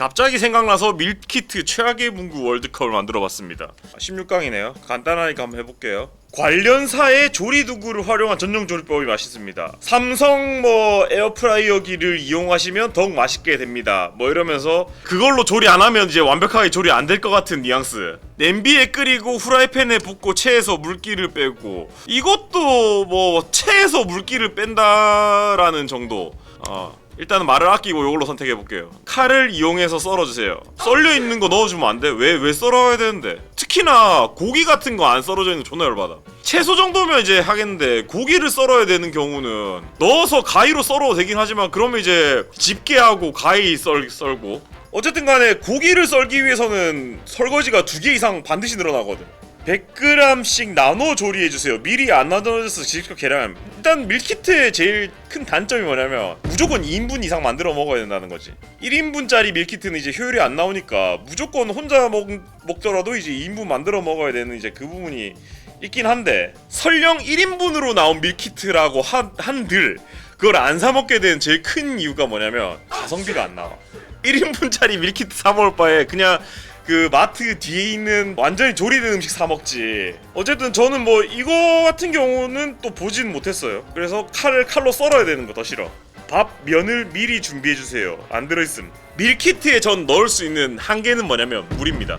갑자기 생각나서 밀키트 최악의 문구 월드컵을 만들어봤습니다. 16강이네요. 간단하게 한번 해볼게요. 관련사의 조리 도구를 활용한 전용 조리법이 맛있습니다. 삼성 뭐 에어프라이어기를 이용하시면 더욱 맛있게 됩니다. 뭐 이러면서 그걸로 조리 안 하면 이제 완벽하게 조리 안 될 것 같은 뉘앙스. 냄비에 끓이고 후라이팬에 붓고 체에서 물기를 빼고 이것도 뭐 체에서 물기를 뺀다라는 정도. 어. 일단은 말을 아끼고 이걸로 선택해 볼게요. 칼을 이용해서 썰어주세요. 썰려 있는 거 넣어주면 안 돼? 왜 왜 썰어야 되는데? 특히나 고기 같은 거 안 썰어져 있는 거 존나 열받아. 채소 정도면 이제 하겠는데 고기를 썰어야 되는 경우는 넣어서 가위로 썰어도 되긴 하지만 그러면 이제 집게 하고 가위 썰 썰고 어쨌든 간에 고기를 썰기 위해서는 설거지가 두 개 이상 반드시 늘어나거든. 100g씩 나눠 조리해주세요. 미리 안 나눠져서 직접 계량. 일단 밀키트의 제일 큰 단점이 뭐냐면 무조건 2인분 이상 만들어 먹어야 된다는 거지. 1인분짜리 밀키트는 이제 효율이 안 나오니까 무조건 혼자 먹, 먹더라도 이제 2인분 만들어 먹어야 되는 이제 그 부분이 있긴 한데 설령 1인분으로 나온 밀키트라고 한, 한들 그걸 안 사 먹게 된 제일 큰 이유가 뭐냐면 가성비가 안 나와. 1인분짜리 밀키트 사 먹을 바에 그냥 그 마트 뒤에 있는 완전히 조리된 음식 사 먹지. 어쨌든 저는 뭐 이거 같은 경우는 또 보진 못했어요. 그래서 칼을 칼로 썰어야 되는 거 더 싫어. 밥 면을 미리 준비해 주세요. 안 들어있음. 밀키트에 전 넣을 수 있는 한계는 뭐냐면 물입니다.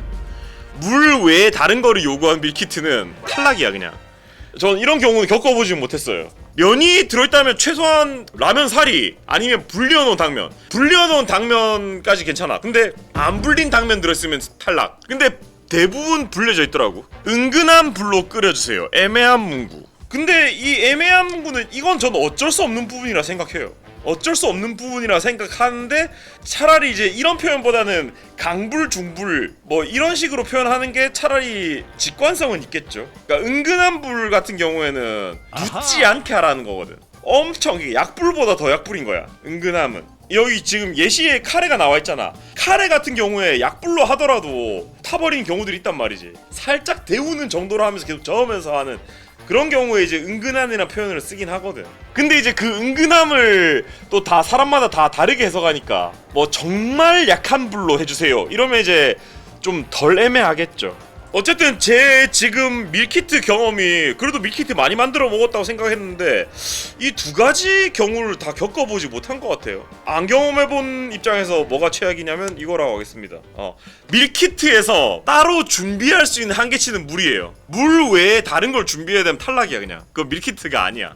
물 외에 다른 거를 요구한 밀키트는 탈락이야 그냥. 전 이런 경우는 겪어보지 못했어요. 면이 들어있다면 최소한 라면 사리 아니면 불려놓은 당면. 불려놓은 당면까지 괜찮아. 근데 안 불린 당면 들어있으면 탈락. 근데 대부분 불려져 있더라고. 은근한 불로 끓여주세요. 애매한 문구. 근데 이 애매한 문구는 이건 저는 어쩔 수 없는 부분이라 생각해요. 어쩔 수 없는 부분이라 생각하는데 차라리 이제 이런 표현보다는 강불 중불 뭐 이런 식으로 표현하는 게 차라리 직관성은 있겠죠. 그러니까 은근한 불 같은 경우에는 묻지 않게 하라는 거거든. 엄청 약불보다 더 약불인 거야. 은근함은. 여기 지금 예시에 카레가 나와 있잖아. 카레 같은 경우에 약불로 하더라도 타버린 경우들이 있단 말이지. 살짝 데우는 정도로 하면서 계속 저으면서 하는 그런 경우에 이제 은근함이라는 표현을 쓰긴 하거든. 근데 이제 그 은근함을 또 다 사람마다 다 다르게 해석하니까 뭐 정말 약한 불로 해주세요. 이러면 이제 좀 덜 애매하겠죠. 어쨌든 제 지금 밀키트 경험이 그래도 밀키트 많이 만들어 먹었다고 생각했는데 이 두 가지 경우를 다 겪어보지 못한 것 같아요. 안 경험해본 입장에서 뭐가 최악이냐면 이거라고 하겠습니다. 어, 밀키트에서 따로 준비할 수 있는 한계치는 물이에요. 물 외에 다른 걸 준비해야 되면 탈락이야 그냥. 그거 밀키트가 아니야.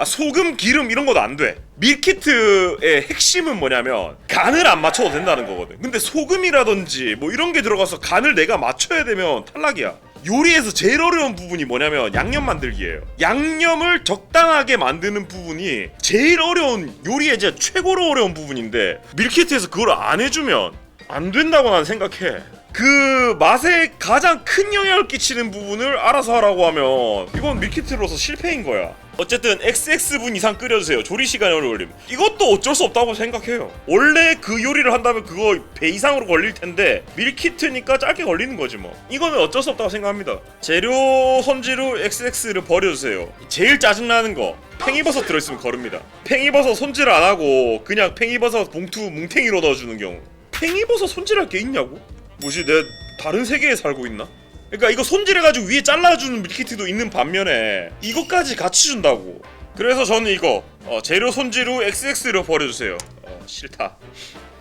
아 소금, 기름 이런 것도 안 돼. 밀키트의 핵심은 뭐냐면 간을 안 맞춰도 된다는 거거든. 근데 소금이라든지 뭐 이런 게 들어가서 간을 내가 맞춰야 되면 탈락이야. 요리에서 제일 어려운 부분이 뭐냐면 양념 만들기예요. 양념을 적당하게 만드는 부분이 제일 어려운 요리의 진짜 최고로 어려운 부분인데 밀키트에서 그걸 안 해주면 안 된다고 난 생각해. 그 맛에 가장 큰 영향을 끼치는 부분을 알아서 하라고 하면 이건 밀키트로서 실패인 거야. 어쨌든 XX분 이상 끓여주세요. 조리 시간이 오래 걸림. 이것도 어쩔 수 없다고 생각해요. 원래 그 요리를 한다면 그거 배 이상으로 걸릴 텐데 밀키트니까 짧게 걸리는 거지 뭐. 이거는 어쩔 수 없다고 생각합니다. 재료 손질후 XX를 버려주세요. 제일 짜증나는 거. 팽이버섯 들어있으면 거릅니다. 팽이버섯 손질 안 하고 그냥 팽이버섯 봉투 뭉탱이로 넣어주는 경우. 팽이버섯 손질할 게 있냐고? 뭐지 내 다른 세계에 살고 있나? 그러니까 이거 손질해가지고 위에 잘라주는 밀키트도 있는 반면에 이것까지 같이 준다고. 그래서 저는 이거 어, 재료 손질 후 XX로 버려주세요. 어, 싫다.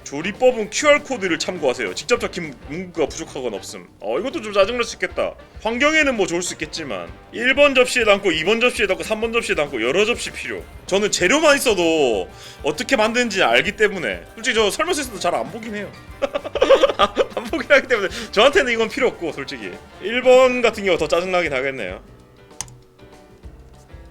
조리법은 QR 코드를 참고하세요. 직접 적힌 문구가 부족하건 없음. 어 이것도 좀 짜증날 수 있겠다. 환경에는 뭐 좋을 수 있겠지만 1번 접시에 담고 2번 접시에 담고 3번 접시에 담고 여러 접시 필요. 저는 재료만 있어도 어떻게 만드는지 알기 때문에 솔직히 저 설명서에서도 잘 안 보긴 해요. 안 보긴 하기 때문에 저한테는 이건 필요 없고 솔직히 1번 같은 경우 더 짜증나긴 하겠네요.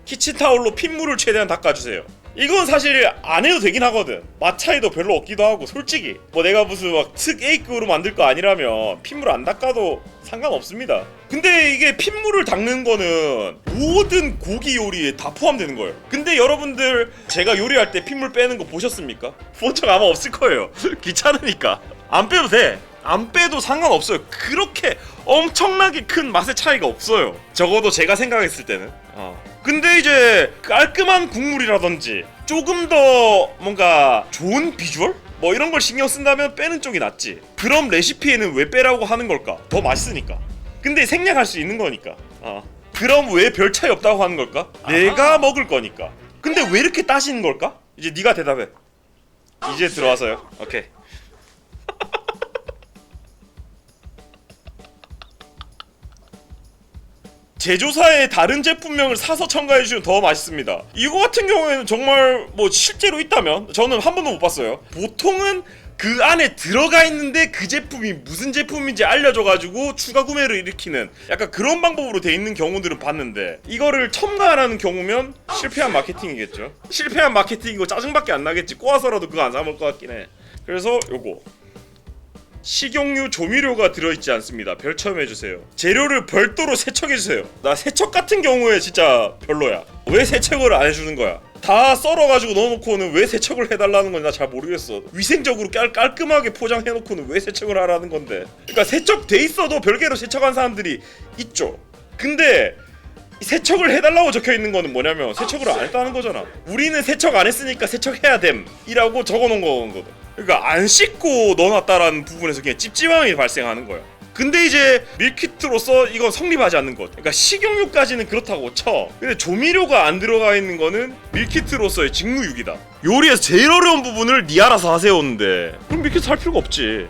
키친타올로 핏물을 최대한 닦아주세요. 이건 사실 안 해도 되긴 하거든. 맛 차이도 별로 없기도 하고 솔직히 뭐 내가 무슨 막 특A급으로 만들 거 아니라면 핏물 안 닦아도 상관없습니다. 근데 이게 핏물을 닦는 거는 모든 고기 요리에 다 포함되는 거예요. 근데 여러분들 제가 요리할 때 핏물 빼는 거 보셨습니까? 본 적 아마 없을 거예요. 귀찮으니까 안 빼도 돼. 안 빼도 상관없어요. 그렇게 엄청나게 큰 맛의 차이가 없어요. 적어도 제가 생각했을 때는. 어. 근데 이제 깔끔한 국물이라든지 조금 더 뭔가 좋은 비주얼? 뭐뭐 이런 걸 신경 쓴다면 빼는 쪽이 낫지. 그럼 레시피에는 왜 빼라고 하는 걸까? 더 맛있으니까. 근데 생략할 수 있는 거니까. 어. 그럼 왜 별 차이 없다고 하는 걸까? 내가 먹을 거니까. 근데 왜 이렇게 따지는 걸까? 이제 네가 대답해. 이제 들어와서요. 오케이 제조사의 다른 제품명을 사서 첨가해 주시면 더 맛있습니다. 이거 같은 경우에는 정말 뭐 실제로 있다면 저는 한 번도 못 봤어요. 보통은 그 안에 들어가 있는데 그 제품이 무슨 제품인지 알려줘가지고 추가 구매를 일으키는 약간 그런 방법으로 돼 있는 경우들은 봤는데 이거를 첨가하라는 경우면 실패한 마케팅이겠죠. 실패한 마케팅이고 짜증밖에 안 나겠지. 꼬아서라도 그거 안 사 먹을 것 같긴 해. 그래서 요거 식용유 조미료가 들어있지 않습니다. 별첨 해주세요. 재료를 별도로 세척해주세요. 나 세척 같은 경우에 진짜 별로야. 왜 세척을 안 해주는 거야? 다 썰어가지고 넣어놓고는 왜 세척을 해달라는 건지 나 잘 모르겠어. 위생적으로 깔, 깔끔하게 포장해놓고는 왜 세척을 하라는 건데. 그러니까 세척돼 있어도 별개로 세척한 사람들이 있죠. 근데 이 세척을 해달라고 적혀 있는 거는 뭐냐면 세척을 안 했다는 거잖아. 우리는 세척 안 했으니까 세척해야 됨이라고 적어놓은 거거든. 그러니까 안 씻고 넣어놨다라는 부분에서 그냥 찝찝함이 발생하는 거야. 근데 이제 밀키트로서 이건 성립하지 않는 것. 그러니까 식용유까지는 그렇다고 쳐. 근데 조미료가 안 들어가 있는 거는 밀키트로서의 직무유기다. 요리에서 제일 어려운 부분을 니 알아서 하세요는데 그럼 밀키트 할 필요가 없지.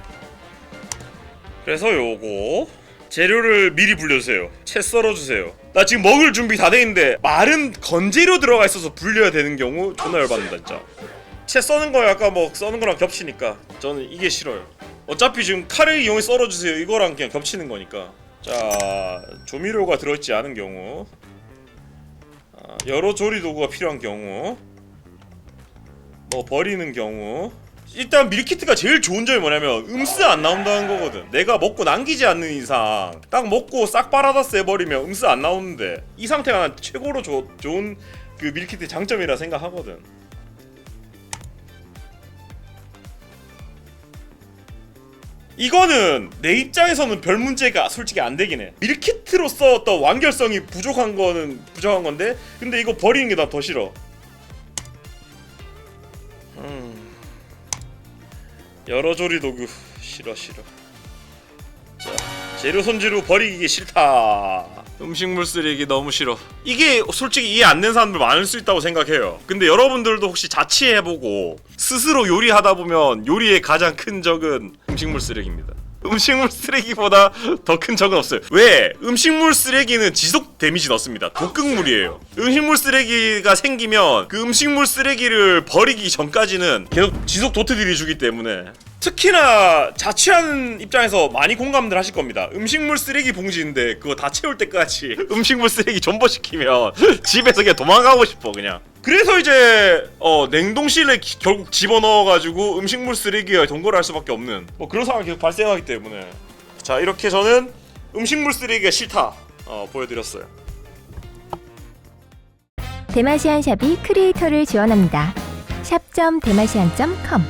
그래서 요거 재료를 미리 불려주세요. 채 썰어주세요. 나 지금 먹을 준비 다 돼 있는데 마른 건재료 들어가 있어서 불려야 되는 경우 존나 열받는다 진짜. 채 써는 거 약간 뭐 써는 거랑 겹치니까 저는 이게 싫어요. 어차피 지금 칼을 이용해 썰어주세요. 이거랑 그냥 겹치는 거니까. 자 조미료가 들어있지 않은 경우, 아, 여러 조리 도구가 필요한 경우, 뭐 버리는 경우. 일단 밀키트가 제일 좋은 점이 뭐냐면 음스 안 나온다는 거거든. 내가 먹고 남기지 않는 이상 딱 먹고 싹 빨아다 써버리면 음스 안 나오는데 이 상태가 난 최고로 조, 좋은 그 밀키트 장점이라 생각하거든. 이거는 내 입장에서는 별 문제가 솔직히 안 되긴 해. 밀키트로서 어떤 완결성이 부족한 거는 부족한 건데, 근데 이거 버리는 게난더 싫어. 음. 여러 조리 도구 싫어 싫어. 자 재료 손질 후 버리기 싫다. 음식물 쓰레기 너무 싫어. 이게 솔직히 이해 안 되는 사람들 많을 수 있다고 생각해요. 근데 여러분들도 혹시 자취해보고 스스로 요리하다 보면 요리의 가장 큰 적은 음식물 쓰레기입니다. 음식물 쓰레기보다 더 큰 적은 없어요. 왜? 음식물 쓰레기는 지속 데미지 넣습니다. 독극물이에요. 음식물 쓰레기가 생기면 그 음식물 쓰레기를 버리기 전까지는 계속 지속 도트들이 주기 때문에 특히나 자취하는 입장에서 많이 공감들 하실 겁니다. 음식물 쓰레기 봉지인데 그거 다 채울 때까지 음식물 쓰레기 존버시키면 집에서 그냥 도망가고 싶어 그냥. 그래서 이제 어 냉동실에 기- 결국 집어넣어가지고 음식물 쓰레기가 동거를 할 수밖에 없는 뭐 그런 상황이 계속 발생하기 때문에 자 이렇게 저는 음식물 쓰레기가 싫다 어, 보여드렸어요. 대마시안 샵이 크리에이터를 지원합니다. 샵.대마시안.com